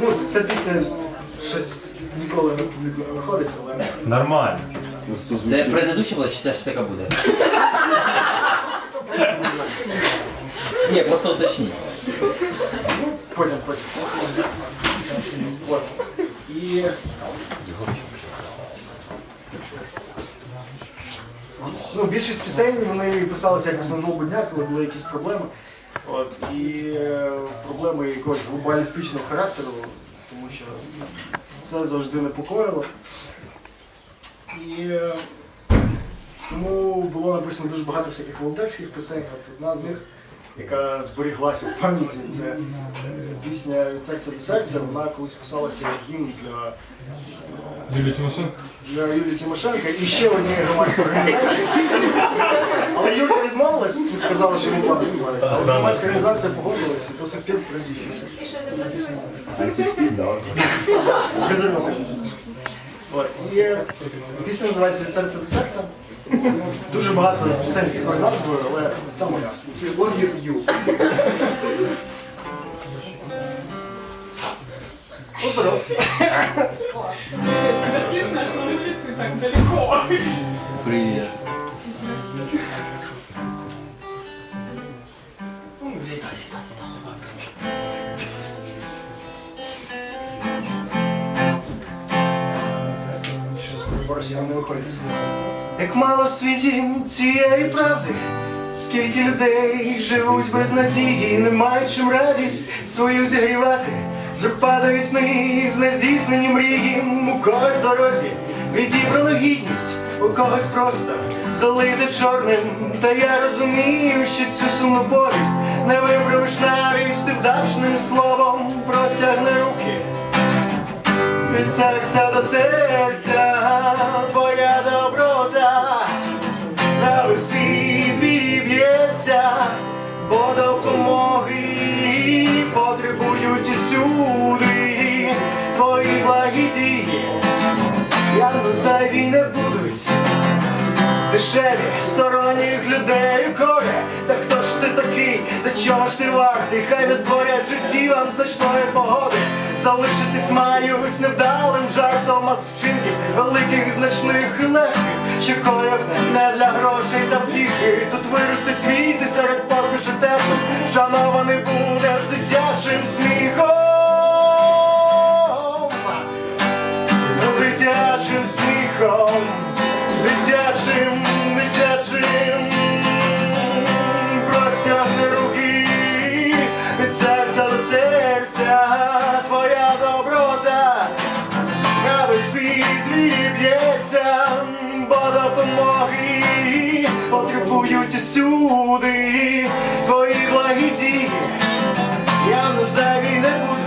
Ну, ця пісня щось ніколи на публіку не виходить, але Нормально. Це предыдуща була чи ця ж така буде? Ні, просто уточні. потім, потім. От. І... Ну, більшість пісень вони писалися якось на злобу дня, коли були якісь проблеми. От, і е, проблеми якогось глобалістичного характеру, тому що це завжди непокоїло. І е, тому було написано дуже багато всяких волонтерських пісень. От одна з них, яка зберіглася в пам'яті, це е, пісня від серця до серця. Вона колись писалася як гімн для Юлія Тимошенко? для Юлії Тимошенка і ще однієї громадської організації. Але Юлія відмовилась і сказала, що не плани знімати. Але громадська організація погодилась і до сих пір, в принципі, записано. Антиспід, да. Презерватив. От. І е, пісня називається Від серця до серця. Дуже багато пісень з такою назвою, але це моя. Love you, you. Ну, так далеко. Привіт. Щось по росіянам не виходить. Як мало в світі цієї правди, скільки людей живуть без надії, не мають чим радість свою зігрівати, з рук падають вниз нездійснені мрії, у когось дорозі відібрана гідність, у когось просто. Залите чорним. Та я розумію, що цю сумну повість не виправиш навіть невдачним словом, простягни руки від серця до серця, твоя доброта на весь світ відб'ється, бо допомоги потребують усюди твої благі дії, зайві не будуть. Дешеві сторонніх людей у коре Та хто ж ти такий, до чого ж ти вартий? Хай не створять житті вам значної погоди. Залишитись маюсь невдалим жартом, а з вчинків великих, значних і легких. Що коїв не для грошей та втіхи. Тут виростуть квіти серед посмішок теплих. Шанований світ відб'ється Бо допомоги потребують усюди Твої благі дії явно зайві не будуть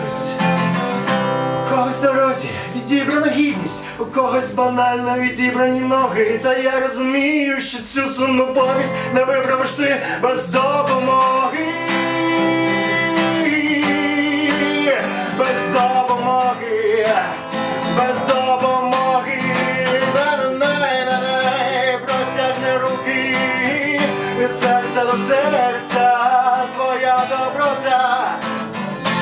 у когось дорозі відібрана гідність, у когось банально відібрані ноги. Та я розумію, що цю сумну повість не виправиш ти без допомоги. Серця до серця, твоя доброта.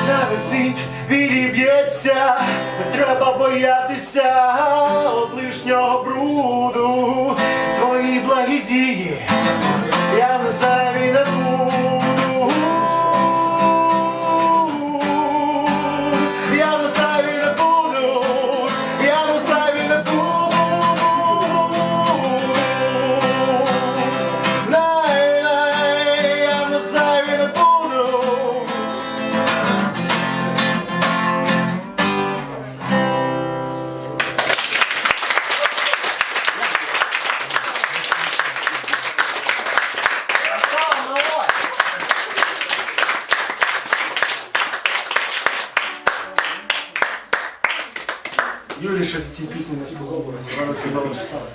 На світ відіб'ється, не треба боятися облишнього бруду, твої благі дії, Юлі щось в цій пісні не сподобалось, вона сказала, що саме.